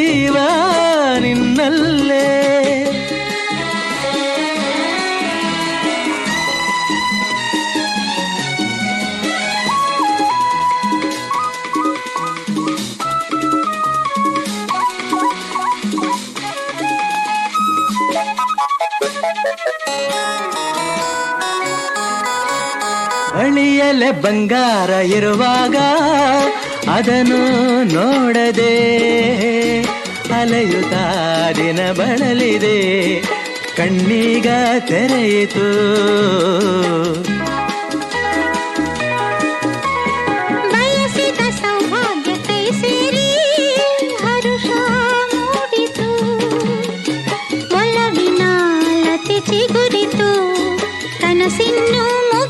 ಜೀವ ನಿನ್ನಲ್ಲೇ. ಬಳಿಯಲೆ ಬಂಗಾರ ಇರುವಾಗ ಅದನ್ನು ನೋಡದೆ ಅಲೆಯುತ್ತ ದಿನ ಬಳಲಿದೆ. ಕಣ್ಣೀಗ ತೆರೆಯಿತು. ಸಿನ್ನು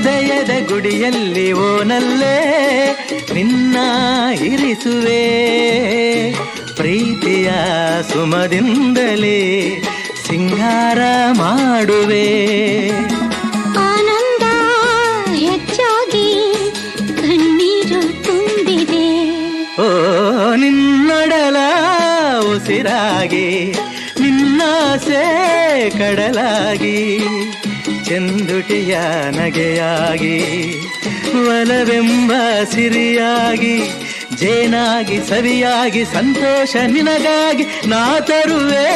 ಹೃದಯದ ಗುಡಿಯಲ್ಲಿ ಓನಲ್ಲೇ ನಿನ್ನ ಇರಿಸುವೆ. ಪ್ರೀತಿಯ ಸುಮದಿಂದಲೇ ಸಿಂಗಾರ ಮಾಡುವೆ. ಆನಂದ ಹೆಚ್ಚಾಗಿ ಕಣ್ಣೀರು ತುಂಬಿದೆ. ಓ ನಿನ್ನೊಡಲ ಉಸಿರಾಗಿ ನಿನ್ನಾಸೆ ಕಡಲಾಗಿ. ಚೆಂದುಟಿಯ ನಗೆಯಾಗಿ ಒಲವೆಂಬ ಸಿರಿಯಾಗಿ ಜೇನಾಗಿ ಸವಿಯಾಗಿ ಸಂತೋಷ ನಿನಗಾಗಿ ನಾ ತರುವೆ